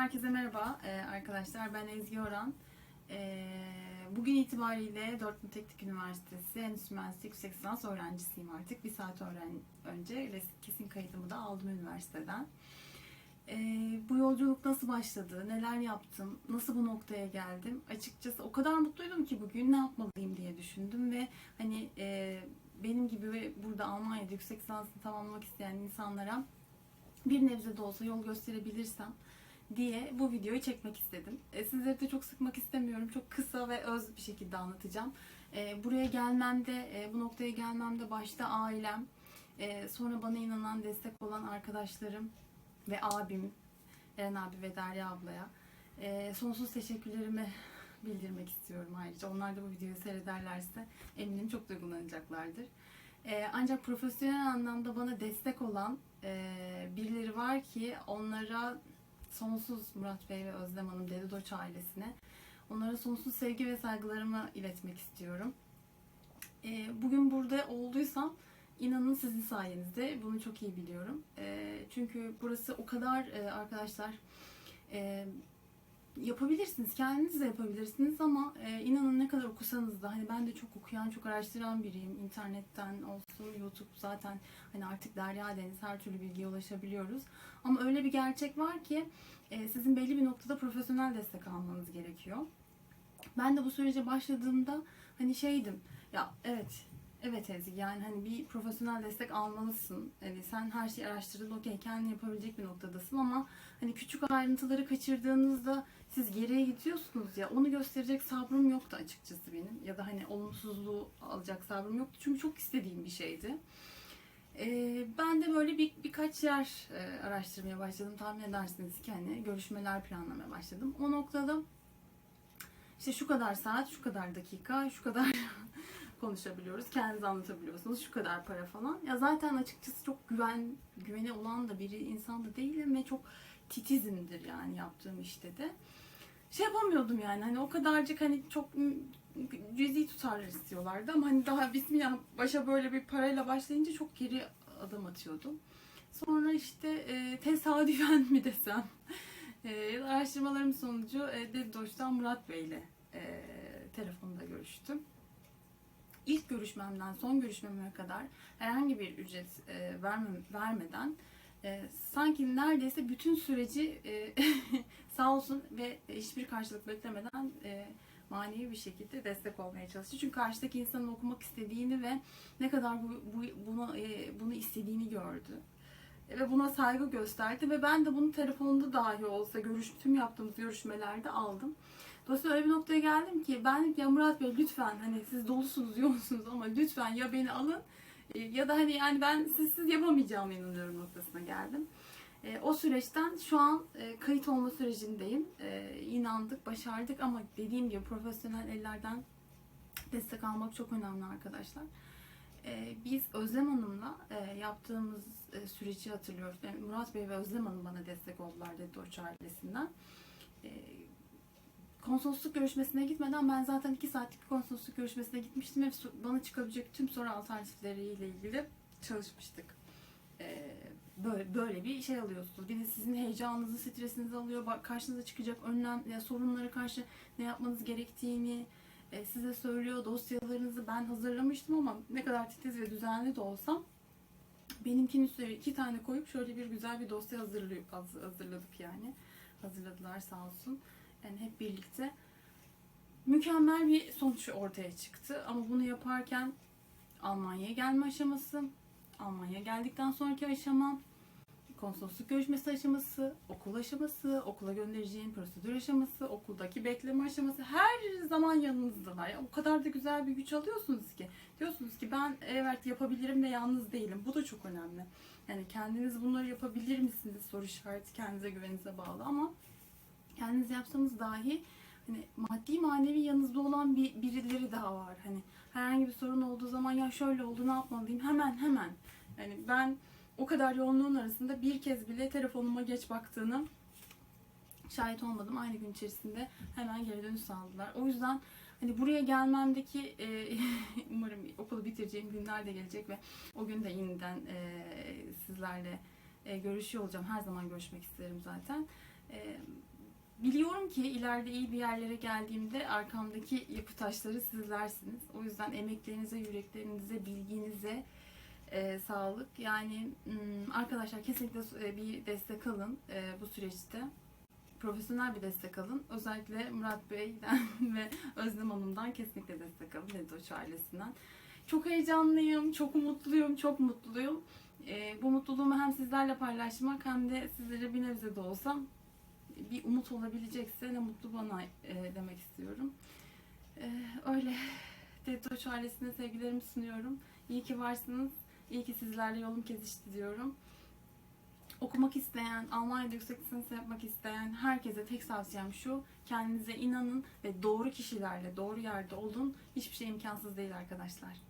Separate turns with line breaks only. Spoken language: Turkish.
Herkese merhaba Ee, arkadaşlar. Ben Ezgi Oran. Ee, Bugün itibariyle Dortmund Teknik Üniversitesi Endüstri Mühendisliği Yüksek Lisans öğrencisiyim artık. Bir saat öğren önce kesin kaydımı da aldım üniversiteden. Ee, Bu yolculuk nasıl başladı, neler yaptım, nasıl bu noktaya geldim? Açıkçası o kadar mutluydum ki bugün ne yapmalıyım diye düşündüm ve hani e, benim gibi burada Almanya'da yüksek lisansını tamamlamak isteyen insanlara bir nebze de olsa yol gösterebilirsem diye bu videoyu çekmek istedim. E, sizleri de çok sıkmak istemiyorum. Çok kısa ve öz bir şekilde anlatacağım. E, buraya gelmemde, e, bu noktaya gelmemde başta ailem, e, sonra bana inanan, destek olan arkadaşlarım ve abim, Eren abi ve Derya ablaya e, sonsuz teşekkürlerimi bildirmek istiyorum ayrıca. Onlar da bu videoyu seyrederlerse eminim çok duygulanacaklardır. E, ancak profesyonel anlamda bana destek olan e, birileri var ki onlara sonsuz Murat Bey ve Özlem Hanım Dede Doç ailesine onlara sonsuz sevgi ve saygılarımı iletmek istiyorum. E, bugün burada olduysam inanın sizin sayenizde bunu çok iyi biliyorum. E, çünkü burası o kadar e, arkadaşlar e, yapabilirsiniz. Kendiniz de yapabilirsiniz ama e, inanın ne kadar okusanız da hani ben de çok okuyan, çok araştıran biriyim. İnternetten olsun, YouTube zaten hani artık derya deniz her türlü bilgiye ulaşabiliyoruz. Ama öyle bir gerçek var ki e, sizin belli bir noktada profesyonel destek almanız gerekiyor. Ben de bu sürece başladığımda hani şeydim ya evet Evet Ezgi yani hani bir profesyonel destek almalısın. Yani sen her şeyi araştırdın okey kendin yapabilecek bir noktadasın ama hani küçük ayrıntıları kaçırdığınızda siz geriye gidiyorsunuz ya onu gösterecek sabrım yoktu açıkçası benim. Ya da hani olumsuzluğu alacak sabrım yoktu çünkü çok istediğim bir şeydi. Ee, ben de böyle bir birkaç yer e, araştırmaya başladım. Tahmin edersiniz ki hani görüşmeler planlamaya başladım. O noktada işte şu kadar saat, şu kadar dakika, şu kadar konuşabiliyoruz. Kendinizi anlatabiliyorsunuz. Şu kadar para falan. Ya zaten açıkçası çok güven güvene olan da biri insan da değilim ve çok titizimdir yani yaptığım işte de. Şey yapamıyordum yani hani o kadarcık hani çok cüzi tutarlar istiyorlardı ama hani daha bismillah başa böyle bir parayla başlayınca çok geri adım atıyordum. Sonra işte e, tesadüfen mi desem e, araştırmalarım sonucu e, Dedoş'tan Murat Bey ile e, telefonda görüştüm. Görüşmemden son görüşmeme kadar herhangi bir ücret e, vermem, vermeden e, sanki neredeyse bütün süreci e, sağ olsun ve hiçbir karşılık beklemeden e, manevi bir şekilde destek olmaya çalıştı. Çünkü karşıdaki insanın okumak istediğini ve ne kadar bu, bu bunu e, bunu istediğini gördü ve buna saygı gösterdi ve ben de bunu telefonda dahi olsa görüş, tüm yaptığımız görüşmelerde aldım. Dolayısıyla öyle bir noktaya geldim ki ben ya Murat Bey lütfen hani siz dolusunuz yoğunsunuz ama lütfen ya beni alın e, ya da hani yani ben sizsiz yapamayacağıma inanıyorum noktasına geldim. E, o süreçten şu an e, kayıt olma sürecindeyim. E, inandık, başardık ama dediğim gibi profesyonel ellerden destek almak çok önemli arkadaşlar. E, biz Özlem Hanım'la e, yaptığımız e, süreci hatırlıyoruz. Yani Murat Bey ve Özlem Hanım bana destek oldular dedi Doç ailesinden. E, konsolosluk görüşmesine gitmeden ben zaten iki saatlik konsolosluk görüşmesine gitmiştim ve bana çıkabilecek tüm soru alternatifleriyle ilgili çalışmıştık. E, böyle böyle bir şey alıyorsunuz. Bir de sizin heyecanınızı, stresinizi alıyor. Karşınıza çıkacak önlem, ya sorunlara karşı ne yapmanız gerektiğini e, size söylüyor. Dosyalarınızı ben hazırlamıştım ama ne kadar titiz ve düzenli de olsam benimkinin üstüne iki tane koyup şöyle bir güzel bir dosya hazırlıyor, haz- hazırladık yani. Hazırladılar sağ olsun. Yani hep birlikte mükemmel bir sonuç ortaya çıktı. Ama bunu yaparken Almanya'ya gelme aşaması, Almanya'ya geldikten sonraki aşama, konsolosluk görüşmesi aşaması, okul aşaması, okula göndereceğin prosedür aşaması, okuldaki bekleme aşaması her zaman yanınızdalar. Ya, o kadar da güzel bir güç alıyorsunuz ki. Diyorsunuz ki ben evet yapabilirim ve yalnız değilim. Bu da çok önemli. Yani kendiniz bunları yapabilir misiniz soru işareti kendinize güveninize bağlı ama kendiniz yapsanız dahi hani maddi manevi yanınızda olan bir birileri daha var. Hani herhangi bir sorun olduğu zaman ya şöyle oldu ne yapmalıyım hemen hemen. Yani ben o kadar yoğunluğun arasında bir kez bile telefonuma geç baktığını şahit olmadım. Aynı gün içerisinde hemen geri dönüş sağladılar. O yüzden hani buraya gelmemdeki e, umarım okulu bitireceğim günler de gelecek ve o gün de yeniden e, sizlerle e, görüşüyor olacağım. Her zaman görüşmek isterim zaten. E, biliyorum ki ileride iyi bir yerlere geldiğimde arkamdaki yapı taşları sizlersiniz. O yüzden emeklerinize, yüreklerinize, bilginize e, sağlık. Yani hmm, arkadaşlar kesinlikle e, bir destek alın e, bu süreçte. Profesyonel bir destek alın. Özellikle Murat Bey'den ve Özlem Hanım'dan kesinlikle destek alın. Nedoş ailesinden. Çok heyecanlıyım, çok umutluyum, çok mutluyum. E, bu mutluluğumu hem sizlerle paylaşmak hem de sizlere bir nebze de olsa bir umut olabilecekse ne mutlu bana e, demek istiyorum. E, öyle. Dedoş ailesine sevgilerimi sunuyorum. İyi ki varsınız. İyi ki sizlerle yolum kesişti diyorum. Okumak isteyen, Almanya'da yüksek lisans yapmak isteyen herkese tek tavsiyem şu. Kendinize inanın ve doğru kişilerle doğru yerde olun. Hiçbir şey imkansız değil arkadaşlar.